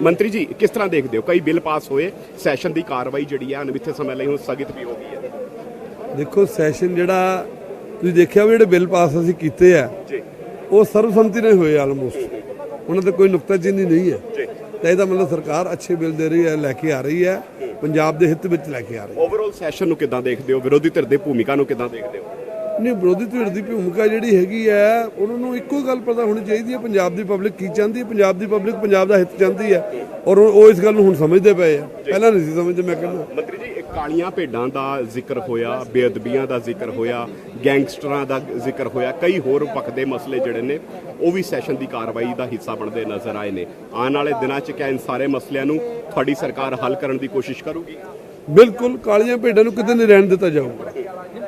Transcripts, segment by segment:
ਮੰਤਰੀ ਜੀ ਕਿਸ ਤਰ੍ਹਾਂ ਦੇਖਦੇ ਹੋ? ਕਈ ਬਿੱਲ ਪਾਸ ਹੋਏ ਸੈਸ਼ਨ ਦੀ ਕਾਰਵਾਈ ਜਿਹੜੀ ਹੈ ਅਨਮਿੱਥੇ ਸਮੇਂ ਲਈ ਹੁਣ ਸਥਗਿਤ ਵੀ ਹੋ ਗਈ ਹੈ। ਦੇਖੋ ਸੈਸ਼ਨ ਜਿਹੜਾ ਤੁਸੀਂ ਦੇਖਿਆ ਵੀ ਜਿਹੜੇ ਬਿੱਲ ਪਾਸ ਅਸੀਂ ਕੀਤੇ ਆ ਉਹ ਸਰਬਸੰਮਤੀ ਨਾਲ ਹੋਏ ਆਲਮੋਸਟ ਉਹਨਾਂ ਤੇ ਕੋਈ ਨੁਕਤਾਚੀਨੀ ਨਹੀਂ ਹੈ। ਤਾਂ ਇਹਦਾ ਮਤਲਬ ਸਰਕਾਰ ਅੱਛੇ ਬਿੱਲ ਦੇ ਰਹੀ ਹੈ ਲੈ ਕੇ ਆ ਰਹੀ ਹੈ। ਪੰਜਾਬ ਦੇ ਹਿੱਤ ਵਿੱਚ ਲੈ ਕੇ ਆ ਰਹੀ ਹੈ। ਓਵਰਆਲ ਸੈਸ਼ਨ ਨੂੰ ਕਿਦਾਂ ਦੇਖਦੇ ਹੋ? ਵਿਰੋਧੀ ਧਿਰ ਦੇ ਭੂਮਿਕਾ ਨੂੰ ਕਿਦਾਂ ਦੇਖਦੇ ਹੋ? ਨਹੀਂ ਵਿਰੋਧੀ ਧਿਰ ਦੀ ਭੂਮਿਕਾ ਜਿਹੜੀ ਹੈਗੀ ਹੈ ਉਹਨਾਂ ਨੂੰ ਇੱਕੋ ਗੱਲ ਪਤਾ ਹੋਣੀ ਚਾਹੀਦੀ ਹੈ ਪੰਜਾਬ ਦੀ ਪਬਲਿਕ ਕੀ ਚਾਹੁੰਦੀ ਹੈ ਪੰਜਾਬ ਦੀ ਪਬਲਿਕ ਪੰਜਾਬ ਦਾ ਹਿੱਤ ਚਾਹੁੰਦੀ ਹੈ। ਔਰ ਉਹ ਇਸ ਗੱਲ ਨੂੰ ਹੁਣ ਸਮਝਦੇ ਪਏ ਆ। ਪਹਿਲਾਂ ਨਹੀਂ ਸੀ ਸਮਝਦੇ ਮੈਂ ਕਹਿੰਦਾ। ਮੰਤਰੀ ਜੀ ਇਹ ਕਾਲੀਆਂ ਭੇਡਾਂ ਦਾ ਜ਼ਿਕਰ ਹੋਇਆ ਬੇਅਦਬੀਆਂ ਦਾ ਜ਼ਿਕਰ ਹੋਇਆ ਗੈਂਗਸਟਰਾਂ ਦਾ ਜ਼ਿਕਰ ਹੋਇਆ ਕਈ ਹੋਰ ਪੱਕਦੇ ਮਸਲੇ ਜਿਹੜੇ ਨੇ ਉਹ ਵੀ ਸੈਸ਼ਨ ਦੀ ਕਾਰਵਾਈ ਦਾ ਹਿੱਸਾ ਬਣਦੇ ਨਜ਼ਰ ਆਏ ਨੇ। ਆਉਣ ਵਾਲੇ ਦਿਨਾਂ 'ਚ ਕਿਆ ਇਨ ਸਾਰੇ ਮਸਲਿਆਂ ਨੂੰ ਤੁਹਾਡੀ ਸਰਕਾਰ ਹੱਲ ਕਰਨ ਦੀ ਕੋਸ਼ਿਸ਼ ਕਰੂਗੀ? ਬਿਲਕੁਲ ਕਾਲੀਆਂ ਭੇਡਾਂ ਨੂੰ ਕਿਤੇ ਨਹੀਂ ਰਹਿਣ ਦਿੱਤਾ ਜਾਊਗਾ।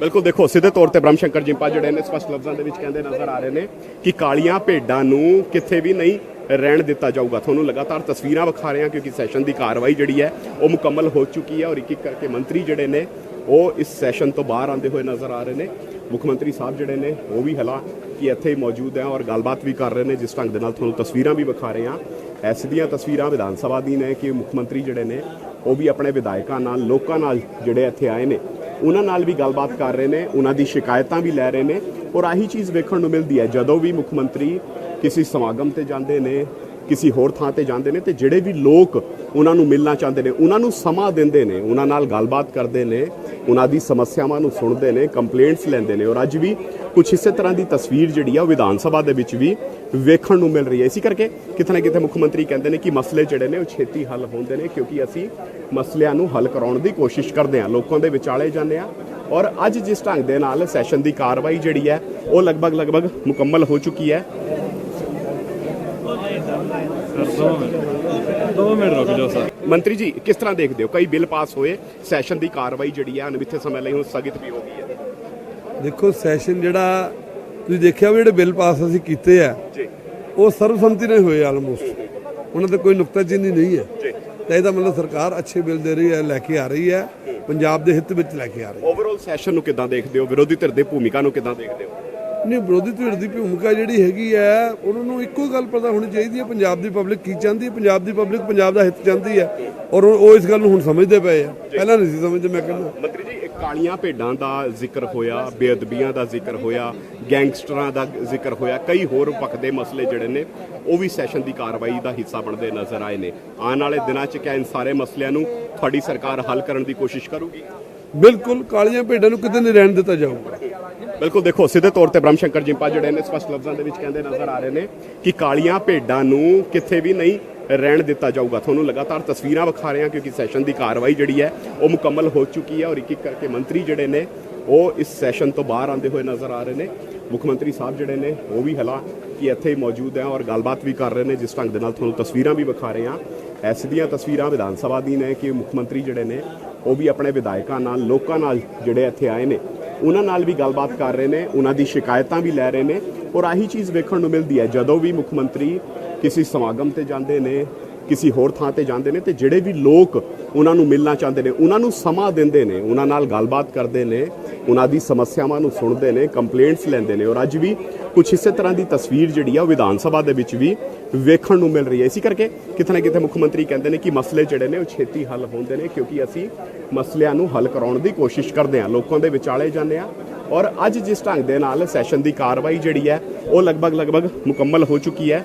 ਬਿਲਕੁਲ ਦੇਖੋ, ਸਿੱਧੇ ਤੌਰ ਤੇ ਬ੍ਰਹਮ ਸ਼ੰਕਰ ਜਿੰਪਾ ਜਿਹੜੇ ਨੇ ਸਪਸ਼ਟ ਲਫ਼ਜ਼ਾਂ ਦੇ ਵਿੱਚ ਕਹਿੰਦੇ ਨਜ਼ਰ ਆ ਰਹੇ ਨੇ ਕਿ ਕਾਲੀਆਂ ਭੇਡਾਂ ਨੂੰ ਕਿੱਥੇ ਵੀ ਨਹੀਂ ਰਹਿਣ ਦਿੱਤਾ ਜਾਊਗਾ। ਤੁਹਾਨੂੰ ਲਗਾਤਾਰ ਤਸਵੀਰਾਂ ਵਿਖਾ ਰਹੇ ਹਾਂ ਕਿਉਂਕਿ ਸੈਸ਼ਨ ਦੀ ਕਾਰਵਾਈ ਜਿਹੜੀ ਹੈ, ਉਹ ਮੁਕੰਮਲ ਹੋ ਚੁੱਕੀ ਹੈ ਔਰ ਇੱਕ ਇੱਕ ਕਰਕੇ ਮੰਤਰੀ ਜਿਹੜੇ ਨੇ, ਉਹ ਇਸ ਸੈਸ਼ਨ ਤੋਂ ਬਾਹਰ ਆਉਂਦੇ ਹੋਏ ਨਜ਼ਰ ਆ ਰਹੇ ਨੇ। ਮੁੱਖ ਮੰਤਰੀ ਸਾਹਿਬ ਜਿਹੜੇ ਨੇ, ਉਹ ਵੀ ਹਲਾ ਕਿ ਇੱਥੇ ਹੀ ਮੌਜੂਦ ਹੈ ਔਰ ਗੱਲਬਾਤ ਵੀ ਕਰ ਰਹੇ ਨੇ, ਜਿਸ ਢੰਗ ਦੇ ਨਾਲ ਤੁਹਾਨੂੰ ਤਸਵੀਰਾਂ ਵੀ ਵਿਖਾ ਰਹੇ ਹਾਂ। ਐਸ ਦੀਆਂ ਤਸਵੀਰਾਂ ਵਿਧਾਨ ਸਭਾ ਦੀ ਨੇ ਕਿ ਮੁੱਖ ਮੰਤਰੀ ਜਿਹੜੇ ਨੇ, ਉਹ ਵੀ ਆਪਣੇ ਵਿਧਾਇਕਾਂ ਨਾਲ, ਲੋਕਾਂ ਨਾਲ ਜਿਹੜੇ ਇੱਥੇ ਆਏ ਨੇ ਉਹਨਾਂ ਨਾਲ ਵੀ ਗੱਲਬਾਤ ਕਰ ਰਹੇ ਨੇ, ਉਹਨਾਂ ਦੀ ਸ਼ਿਕਾਇਤਾਂ ਵੀ ਲੈ ਰਹੇ ਨੇ ਔਰ ਆਹੀ ਚੀਜ਼ ਵੇਖਣ ਨੂੰ ਮਿਲਦੀ ਹੈ, ਜਦੋਂ ਵੀ ਮੁੱਖ ਮੰਤਰੀ ਕਿਸੇ ਸਮਾਗਮ ਤੇ ਜਾਂਦੇ ਨੇ ਕਿਸੇ ਹੋਰ ਥਾਂ ਤੇ ਜਾਂਦੇ ਨੇ ਤੇ ਜਿਹੜੇ ਵੀ ਲੋਕ ਉਹਨਾਂ ਨੂੰ ਮਿਲਣਾ ਚਾਹੁੰਦੇ ਨੇ, ਉਹਨਾਂ ਨੂੰ ਸਮਾਂ ਦਿੰਦੇ ਨੇ, ਉਹਨਾਂ ਨਾਲ ਗੱਲਬਾਤ ਕਰਦੇ ਨੇ, ਉਹਨਾਂ ਦੀ ਸਮੱਸਿਆਵਾਂ ਨੂੰ ਸੁਣਦੇ ਨੇ ਕੰਪਲੇਂਟਸ ਲੈਂਦੇ ਨੇ ਔਰ ਅੱਜ ਵੀ ਕੁਝ ਇਸੇ ਤਰ੍ਹਾਂ ਦੀ ਤਸਵੀਰ ਜਿਹੜੀ ਆ ਉਹ ਵਿਧਾਨ ਸਭਾ ਦੇ ਵਿੱਚ ਵੀ ਵੇਖਣ ਨੂੰ ਮਿਲ ਰਹੀ ਹੈ। ਇਸੇ ਕਰਕੇ ਕਿਤੇ ਨਾ ਕਿਤੇ ਮੁੱਖ ਮੰਤਰੀ ਕਹਿੰਦੇ ਨੇ ਕਿ ਮਸਲੇ ਜਿਹੜੇ ਨੇ ਉਹ ਛੇਤੀ ਹੱਲ ਹੁੰਦੇ ਨੇ ਕਿਉਂਕਿ ਅਸੀਂ ਮਸਲਿਆਂ ਨੂੰ ਹੱਲ ਕਰਾਉਣ ਦੀ ਕੋਸ਼ਿਸ਼ ਕਰਦੇ ਹਾਂ, ਲੋਕਾਂ ਦੇ ਵਿਚਾਲੇ ਜਾਂਦੇ ਹਾਂ ਔਰ ਅੱਜ ਜਿਸ ਢੰਗ ਦੇ ਨਾਲ ਸੈਸ਼ਨ ਦੀ ਕਾਰਵਾਈ ਜਿਹੜੀ ਹੈ, ਉਹ ਲਗਭਗ ਲਗਭਗ ਮੁਕੰਮਲ ਹੋ ਚੁੱਕੀ ਹੈ। ਦੋ ਮਿੰਟ ਰੁਕ ਜਾਓ ਸਰ। ਮੰਤਰੀ ਜੀ ਕਿਸ ਤਰ੍ਹਾਂ ਦੇਖਦੇ ਹੋ? ਕਈ ਬਿੱਲ ਪਾਸ ਹੋਏ ਸੈਸ਼ਨ ਦੀ ਕਾਰਵਾਈ ਜਿਹੜੀ ਹੈ ਅਨਮਿੱਥੇ ਸਮੇਂ ਲਈ ਹੁਣ ਸਥਗਿਤ ਵੀ ਹੋ ਗਈ ਹੈ। ਦੇਖੋ ਸੈਸ਼ਨ ਜਿਹੜਾ ਤੁਸੀਂ ਦੇਖਿਆ ਵੀ ਜਿਹੜੇ ਬਿੱਲ ਪਾਸ ਅਸੀਂ ਕੀਤੇ ਆ ਉਹ ਸਰਬਸੰਮਤੀ ਨਾਲ ਹੋਏ ਆਲਮੋਸਟ ਉਹਨਾਂ ਤੇ ਕੋਈ ਨੁਕਤਾਚੀਨੀ ਨਹੀਂ ਹੈ। ਤਾਂ ਇਹਦਾ ਮਤਲਬ ਸਰਕਾਰ ਅੱਛੇ ਬਿੱਲ ਦੇ ਰਹੀ ਹੈ ਲੈ ਕੇ ਆ ਰਹੀ ਹੈ ਪੰਜਾਬ ਦੇ ਹਿੱਤ ਵਿੱਚ ਲੈ ਕੇ ਆ ਰਹੀ ਹੈ। ਓਵਰਆਲ ਸੈਸ਼ਨ ਨੂੰ ਕਿਦਾਂ ਦੇਖਦੇ ਹੋ? ਵਿਰੋਧੀ ਧਿਰ ਦੇ ਭੂਮਿਕਾ ਨੂੰ ਕਿਦਾਂ ਦੇਖਦੇ ਹੋ? ਨਹੀਂ ਵਿਰੋਧੀ ਧਿਰ ਦੀ ਭੂਮਿਕਾ ਜਿਹੜੀ ਹੈਗੀ ਹੈ ਉਹਨਾਂ ਨੂੰ ਇੱਕੋ ਗੱਲ ਪਤਾ ਹੋਣੀ ਚਾਹੀਦੀ ਹੈ ਪੰਜਾਬ ਦੀ ਪਬਲਿਕ ਕੀ ਚਾਹੁੰਦੀ ਹੈ ਪੰਜਾਬ ਦੀ ਪਬਲਿਕ ਪੰਜਾਬ ਦਾ ਹਿੱਤ ਚਾਹੁੰਦੀ ਹੈ। ਔਰ ਉਹ ਇਸ ਗੱਲ ਨੂੰ ਹੁਣ ਸਮਝਦੇ ਪਏ ਆ। ਪਹਿਲਾਂ ਨਹੀਂ ਸੀ ਸਮਝਦੇ ਮੈਂ ਕਹਿੰਦਾ। ਮੰਤਰੀ ਜੀ ਇਹ ਕਾਲੀਆਂ ਭੇਡਾਂ ਦਾ ਜ਼ਿਕਰ ਹੋਇਆ ਬੇਅਦਬੀਆਂ ਦਾ ਜ਼ਿਕਰ ਹੋਇਆ ਗੈਂਗਸਟਰਾਂ ਦਾ ਜ਼ਿਕਰ ਹੋਇਆ ਕਈ ਹੋਰ ਪੱਕਦੇ ਮਸਲੇ ਜਿਹੜੇ ਨੇ ਉਹ ਵੀ ਸੈਸ਼ਨ ਦੀ ਕਾਰਵਾਈ ਦਾ ਹਿੱਸਾ ਬਣਦੇ ਨਜ਼ਰ ਆਏ ਨੇ। ਆਉਣ ਵਾਲੇ ਦਿਨਾਂ 'ਚ ਕਿਆ ਇਨ ਸਾਰੇ ਮਸਲਿਆਂ ਨੂੰ ਤੁਹਾਡੀ ਸਰਕਾਰ ਹੱਲ ਕਰਨ ਦੀ ਕੋਸ਼ਿਸ਼ ਕਰੂਗੀ? ਬਿਲਕੁਲ ਕਾਲੀਆਂ ਭੇਡਾਂ ਨੂੰ ਕਿਤੇ ਨਹੀਂ ਰਹਿਣ ਦਿੱਤਾ ਜਾਊਗਾ। ਬਿਲਕੁਲ ਦੇਖੋ, ਸਿੱਧੇ ਤੌਰ ਤੇ ਬ੍ਰਹਮ ਸ਼ੰਕਰ ਜਿੰਪਾ ਜਿਹੜੇ ਨੇ ਸਪਸ਼ਟ ਲਫ਼ਜ਼ਾਂ ਦੇ ਵਿੱਚ ਕਹਿੰਦੇ ਨਜ਼ਰ ਆ ਰਹੇ ਨੇ ਕਿ ਕਾਲੀਆਂ ਭੇਡਾਂ ਨੂੰ ਕਿੱਥੇ ਵੀ ਨਹੀਂ ਰਹਿਣ ਦਿੱਤਾ ਜਾਊਗਾ। ਤੁਹਾਨੂੰ ਲਗਾਤਾਰ ਤਸਵੀਰਾਂ ਵਿਖਾ ਰਹੇ ਹਾਂ ਕਿਉਂਕਿ ਸੈਸ਼ਨ ਦੀ ਕਾਰਵਾਈ ਜਿਹੜੀ ਹੈ, ਉਹ ਮੁਕੰਮਲ ਹੋ ਚੁੱਕੀ ਹੈ ਔਰ ਇੱਕ ਇੱਕ ਕਰਕੇ ਮੰਤਰੀ ਜਿਹੜੇ ਨੇ, ਉਹ ਇਸ ਸੈਸ਼ਨ ਤੋਂ ਬਾਹਰ ਆਉਂਦੇ ਹੋਏ ਨਜ਼ਰ ਆ ਰਹੇ ਨੇ। ਮੁੱਖ ਮੰਤਰੀ ਸਾਹਿਬ ਜਿਹੜੇ ਨੇ, ਉਹ ਵੀ ਹਲਾ ਕਿ ਇੱਥੇ ਹੀ ਮੌਜੂਦ ਹੈ ਔਰ ਗੱਲਬਾਤ ਵੀ ਕਰ ਰਹੇ ਨੇ, ਜਿਸ ਢੰਗ ਦੇ ਨਾਲ ਤੁਹਾਨੂੰ ਤਸਵੀਰਾਂ ਵੀ ਵਿਖਾ ਰਹੇ ਹਾਂ। ਐਸ ਦੀਆਂ ਤਸਵੀਰਾਂ ਵਿਧਾਨ ਸਭਾ ਦੀ ਨੇ ਕਿ ਮੁੱਖ ਮੰਤਰੀ ਜਿਹੜੇ ਨੇ, ਉਹ ਵੀ ਆਪਣੇ ਵਿਧਾਇਕਾਂ ਨਾਲ, ਲੋਕਾਂ ਨਾਲ ਜਿਹੜੇ ਇੱਥੇ ਆਏ ਨੇ ਉਹਨਾਂ ਨਾਲ ਵੀ ਗੱਲਬਾਤ ਕਰ ਰਹੇ ਨੇ, ਉਹਨਾਂ ਦੀ ਸ਼ਿਕਾਇਤਾਂ ਵੀ ਲੈ ਰਹੇ ਨੇ ਔਰ ਆਹੀ ਚੀਜ਼ ਵੇਖਣ ਨੂੰ ਮਿਲਦੀ ਹੈ ਜਦੋਂ ਵੀ ਮੁੱਖ ਮੰਤਰੀ ਕਿਸੇ ਸਮਾਗਮ ਤੇ ਜਾਂਦੇ ਨੇ ਕਿਸੇ ਹੋਰ ਥਾਂ ਤੇ ਜਾਂਦੇ ਨੇ ਤੇ ਜਿਹੜੇ ਵੀ ਲੋਕ ਉਹਨਾਂ ਨੂੰ ਮਿਲਣਾ ਚਾਹੁੰਦੇ ਨੇ, ਉਹਨਾਂ ਨੂੰ ਸਮਾਂ ਦਿੰਦੇ ਨੇ, ਉਹਨਾਂ ਨਾਲ ਗੱਲਬਾਤ ਕਰਦੇ ਨੇ, ਉਹਨਾਂ ਦੀ ਸਮੱਸਿਆਵਾਂ ਨੂੰ ਸੁਣਦੇ ਨੇ ਕੰਪਲੇਂਟਸ ਲੈਂਦੇ ਨੇ ਔਰ ਅੱਜ ਵੀ ਕੁਝ ਇਸੇ ਤਰ੍ਹਾਂ ਦੀ ਤਸਵੀਰ ਜਿਹੜੀ ਆ ਉਹ ਵਿਧਾਨ ਸਭਾ ਦੇ ਵਿੱਚ ਵੀ ਵੇਖਣ ਨੂੰ ਮਿਲ ਰਹੀ ਹੈ। ਇਸੇ ਕਰਕੇ ਕਿਤੇ ਨਾ ਕਿਤੇ ਮੁੱਖ ਮੰਤਰੀ ਕਹਿੰਦੇ ਨੇ ਕਿ ਮਸਲੇ ਜਿਹੜੇ ਨੇ ਉਹ ਛੇਤੀ ਹੱਲ ਹੁੰਦੇ ਨੇ ਕਿਉਂਕਿ ਅਸੀਂ ਮਸਲਿਆਂ ਨੂੰ ਹੱਲ ਕਰਾਉਣ ਦੀ ਕੋਸ਼ਿਸ਼ ਕਰਦੇ ਹਾਂ, ਲੋਕਾਂ ਦੇ ਵਿਚਾਲੇ ਜਾਂਦੇ ਹਾਂ ਔਰ ਅੱਜ ਜਿਸ ਢੰਗ ਦੇ ਨਾਲ ਸੈਸ਼ਨ ਦੀ ਕਾਰਵਾਈ ਜਿਹੜੀ ਹੈ, ਉਹ ਲਗਭਗ ਲਗਭਗ ਮੁਕੰਮਲ ਹੋ ਚੁੱਕੀ ਹੈ।